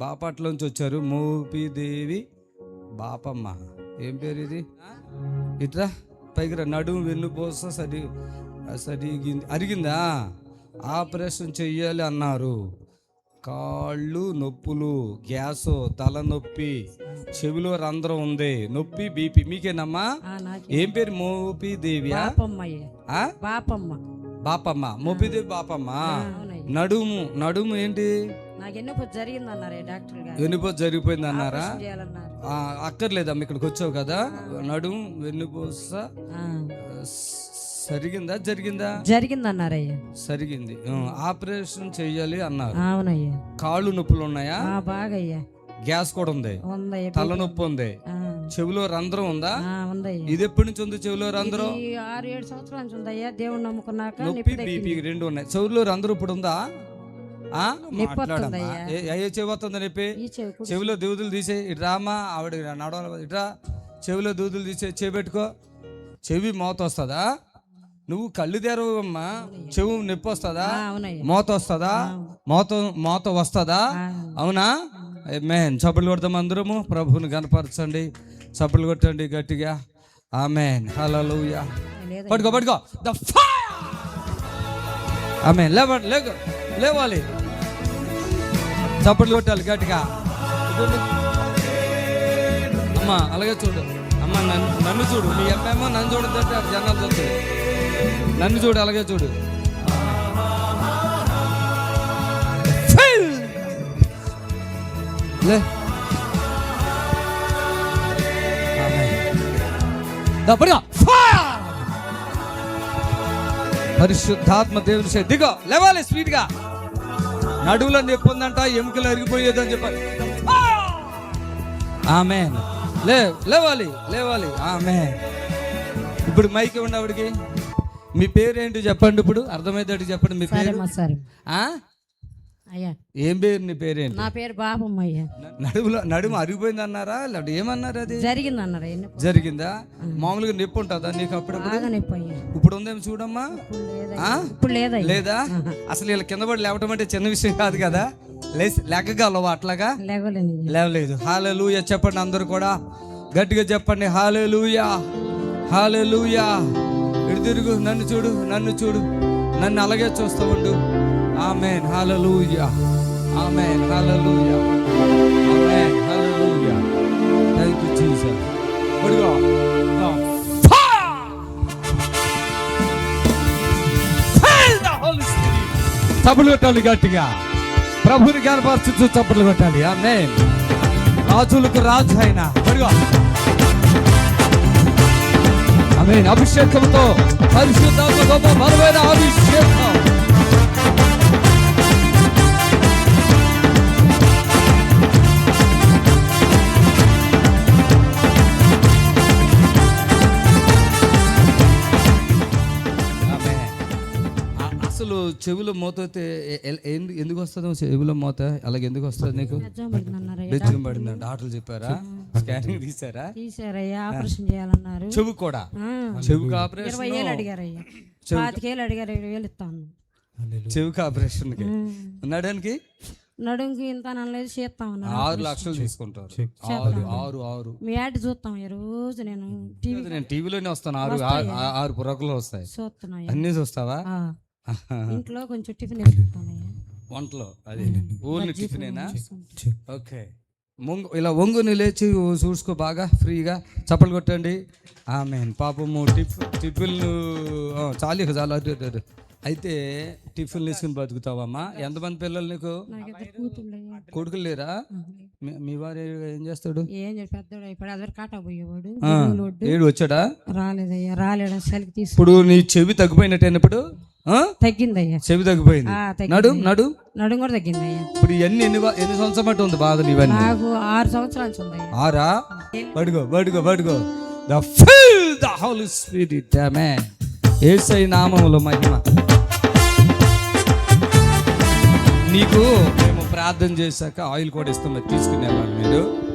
బాపట్లోంచి వచ్చారు. మోపిదేవి బాపమ్మ. ఏం పేరు ఇది? ఇట్రా పైకి రా. నడుము వెన్నుపోస సరి సరిగింది అరిగిందా? ఆపరేషన్ చెయ్యాలి అన్నారు. కాళ్ళు నొప్పులు గ్యాసు తలనొప్పి చెవిలో రంధ్రం ఉంది. నొప్పి బీపీ మీకేనమ్మా? ఏం పేరు ఆ? పాపమ్మ బాపమ్మ. మోపిదేవి బాపమ్మ. నడుము నడుము ఏంటి? నాకు ఎన్నో జరిగింది అన్నారే డాక్టర్ గారు. వెన్నుపోసు జరిగిపోయింది అన్నారా అక్కర్లేదమ్మ ఇక్కడికి వచ్చావు కదా. నడుము వెన్నుపూస సరిగిందా జరిగిందా? జరిగింది అన్నారయ్యా సరిగింది ఆపరేషన్ చెయ్యాలి అన్నారు. అవునయ్యా. కాళ్ళు నొప్పులు ఉన్నాయా? బాగయ్యా. గ్యాస్ కూడా ఉంది. తలనొప్పి ఉంది. చెవిలో రంధ్రం ఉందా? ఇది ఎప్పటి నుంచి ఉంది చెవిలో రంధ్రం? ఆరు ఏడు సంవత్సరాల నుంచి ఉందయ్యా దేవుడు నమ్ముకున్నాక నొప్పి బీపీ. రెండు ఉన్నాయి. చెవిలో రంధ్రం ఇప్పుడు ఉందా? ఏ- చెవి వస్తుంది నొప్పి? ఈ చెవి కుడి- చెవిలో దూదులు తీసే ఇటు రామా ఆవిడ నడవాలి ఇట్రా చెవిలో దూదులు తీసే చెవిపెట్టుకో చెవి మోత వస్తుందా? నువ్వు కళ్ళు తెరవమ్మా. చెవు నొప్పి వస్తుందా? ఆ, మోత వస్తుందా? మోత మోత వస్తుందా? ఆ, అవునా? మేన్ చప్పట్లు కొడతాం అందరము. ప్రభువుని కనపరచండి చప్పట్లు కొట్టండి గట్టిగా. ఆమెన్. హల్లెలూయా. లేదా పట్టుకో పట్టుకో. The amen. లేవ లేవాలి. చప్పట్లు కొట్టాలి గట్టిగా. అమ్మ అమ్మా అలాగే చూడు. అమ్మ నన్ను నన్ను చూడు. మీ అమ్మేమో నన్ను చూడు ఆ జనాలు చూస్తుంది నన్ను చూడు అలాగే చూడు. లే. ఆమేన్. పరిశుద్ధాత్మ దేవుని దిగో లేవాలి స్వీట్గా నడువులో నొప్పి ఉందంట ఎముకలు అరిగిపోయేదని చెప్పాలి. ఆమె లే లేవాలి లేవాలి. ఆమె ఇప్పుడు మైక్ ఇవ్వండి ఆవిడకి. మీ పేరేంటి చెప్పండి ఇప్పుడు? అర్థమయ్యేటట్టు చెప్పండి మీ పేరు? మా? అయ్యా. ఏం పేరు నీ పేరేంటి? నా పేరు అయ్యా నడుములో నడుము అరిగిపోయింది అన్నారా లేకపోతే ఏమన్నారు అది? జరిగింది అన్నారు జరిగిందా? మామూలుగా నొప్పి ఉంటుందా నీకు అప్పుడప్పుడు? బాగా నొప్పి అయ్యా. ఇప్పుడు ఉందేమో చూడమ్మా. ఇప్పుడు లేదా లేదా అసలు వీళ్ళ కింద పడి లేవటం అంటే చిన్న విషయం కాదు కదా? లెక్కగలవా అట్లాగా? లేవలేదు. హాలెలూయ చెప్పండి అందరూ కూడా. గట్టిగా చెప్పండి. హాలెలూయా. హాలెలూయా. ఇటు తిరుగు. నన్ను చూడు నన్ను చూడు. నన్ను అలాగే చూస్తూ ఉండు. Amen hallelujah amen hallelujah amen hallelujah thank Jesus పడుకో చప్పులు కొట్టాలి గట్టిగా. ప్రభుని కనపరచుతూ చప్పులు కొట్టాలి. ఆమె రాజులకు రాజు ఆయన పడుగో ఆమె అభిషేకంతో పరిశుద్ధ చెవిలో మోత ఎందుకు వస్తుంది చెవిలో మోత? అలాగే ఎందుకు వస్తుంది నీకు? బెచ్చం పడింది డాక్టర్లు చెప్పారా? స్కానింగ్ తీసారా తీసారయ్యా ఆపరేషన్ చేయాలన్నారు. చెవు కూడా? చెవుకి ఆపరేషన్? ఇరవై అడిగారయ్యా. పాతికేళ్ళు అడిగారు ఇరవై వేలు ఇస్తాను చెవికి ఆపరేషన్కి నడానికి నడుంకి ఇంత అనలేదు చేస్తామన్నారు ఆరు లక్షలు తీసుకుంటారు. ఆరు ఆరు ఆరు. మీ యాడ్ చూస్తాం ఈ రోజు నేను టీవీ నేను టీవీలోనే వస్తాను. ఆరు ఆరు పురకులు వస్తాయి. చూస్తున్నాయి అన్నీ చూస్తావా? ఇంట్లో కొంచెం టిఫిన్ వేసుకుంటానయ్యా. వంటలో అది ఓన్లీ టిఫినేనా? ఓకే. మొంగు ఇలా ఒంగుని లేచి చూసుకో బాగా ఫ్రీగా. చప్పలు కొట్టండి. ఆమె పాపము టిఫ్ టిఫిన్లు ఆ, చాలు ఇక చాలు. అయితే టిఫిన్లు తీసుకుని బతుకుతావమ్మా. ఎంతమంది పిల్లలు నీకు? కొడుకులు లేరా? మీ- వారు ఏం చేస్తాడు? ఏం పెద్దోడు అయిపోయాడు అదివరకు కాటా పోయేవాడు. ఏడు వచ్చాడా? రాలేదయ్యా రాలేడు. ఇప్పుడు నీ చెవి తగ్గిపోయినట్టేనప్పుడు ఆ? తగ్గిందయ్యా. చెవి తగ్గిపోయింది. నడు నడు. నడుం కూడా తగ్గిందయ్యా. ఇప్పుడు ఎన్ని వా- ఎన్ని సంవత్సరం బట్టి ఉంది బాధలు ఇవన్నీ నాకు ఆరు సంవత్సరాల నుంచి ఆరా? పడుకో పడుకో పడుకో. The fill the holy spirit amen. యేసయ్య నామములో మహిమ. నీకు మేము ప్రార్థన చేశాక ఆయిల్ కూడా ఇస్తాం తీసుకునేవాళ్ళు మీరు